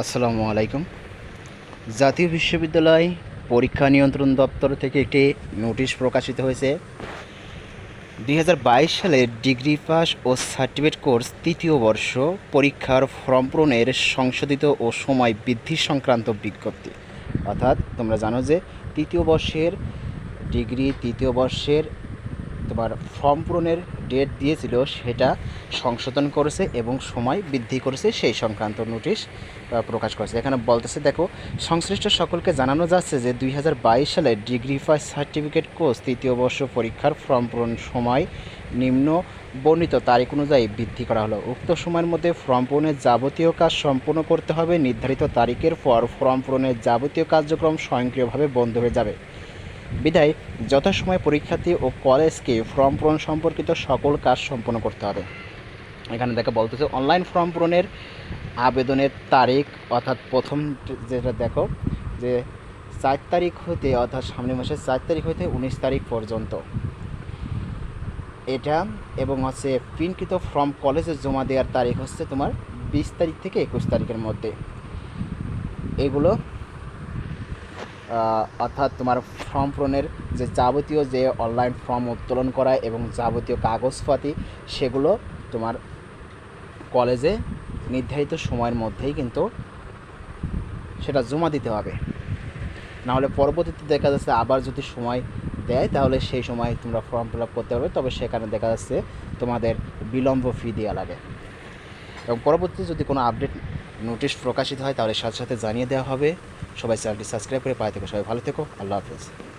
আসসালামু আলাইকুম। জাতীয় বিশ্ববিদ্যালয় পরীক্ষা নিয়ন্ত্রণ দপ্তর থেকে একটি নোটিশ প্রকাশিত হয়েছে। দুই হাজার বাইশ সালে ডিগ্রি পাস ও সার্টিফিকেট কোর্স তৃতীয় বর্ষ পরীক্ষার ফর্ম পূরণের সংশোধিত ও সময় বৃদ্ধি সংক্রান্ত বিজ্ঞপ্তি। অর্থাৎ তোমরা জানো যে তৃতীয় বর্ষের ডিগ্রি তৃতীয় বর্ষের তোমার ফর্ম পূরণের ডেট দিয়েছিল সেটা সংশোধন করেছে এবং সময় বৃদ্ধি করেছে সেই সংক্রান্ত নোটিশ প্রকাশ করেছে। এখানে বলতেছে, দেখো, সংশ্লিষ্ট সকলকে জানানো যাচ্ছে যে দুই হাজার বাইশ সালে ডিগ্রি ফার্স্ট সার্টিফিকেট কোর্স তৃতীয় বর্ষ পরীক্ষার ফর্ম পূরণ সময় নিম্ন বর্ণিত তারিখ অনুযায়ী বৃদ্ধি করা হলো। উক্ত সময়ের মধ্যে ফর্ম পূরণের যাবতীয় কাজ সম্পূর্ণ করতে হবে। নির্ধারিত তারিখের পর ফর্ম পূরণের যাবতীয় কার্যক্রম স্বয়ংক্রিয়ভাবে বন্ধ হয়ে যাবে। বিদায়, যথাসময়ে পরীক্ষার্থী ও কলেজকে ফর্ম পূরণ সম্পর্কিত সকল কাজ সম্পন্ন করতে হবে। এখানে দেখো বলতেছে, অনলাইন ফর্ম পূরণের আবেদনের তারিখ, অর্থাৎ প্রথম যেটা দেখো, যে চার তারিখ হতে অর্থাৎ সামনের মাসের চার তারিখ হতে উনিশ তারিখ পর্যন্ত। এটা এবং হচ্ছে প্রিন্টকৃত ফর্ম কলেজে জমা দেওয়ার তারিখ হচ্ছে তোমার বিশ তারিখ থেকে একুশ তারিখের মধ্যে। এগুলো অর্থাৎ তোমার ফর্ম পূরণের যে যাবতীয় যে অনলাইন ফর্ম উত্তোলন করা এবং যাবতীয় কাগজপাতি, সেগুলো তোমার কলেজে নির্ধারিত সময়ের মধ্যেই কিন্তু সেটা জমা দিতে হবে। নাহলে পরবর্তীতে দেখা যাচ্ছে আবার যদি সময় দেয়, তাহলে সেই সময় তোমরা ফর্ম ফিল আপ করতে পারবে। তবে সেখানে দেখা যাচ্ছে তোমাদের বিলম্ব ফি দেওয়া লাগে। এবং পরবর্তীতে যদি কোনো আপডেট নোটিশ প্রকাশিত হয় তাহলে সাথে সাথে জানিয়ে দেওয়া হবে। সবাই চ্যানেলটি সাবস্ক্রাইব করে পায়ে থেকো। সবাই ভালো থেকো। আল্লাহ হাফেজ।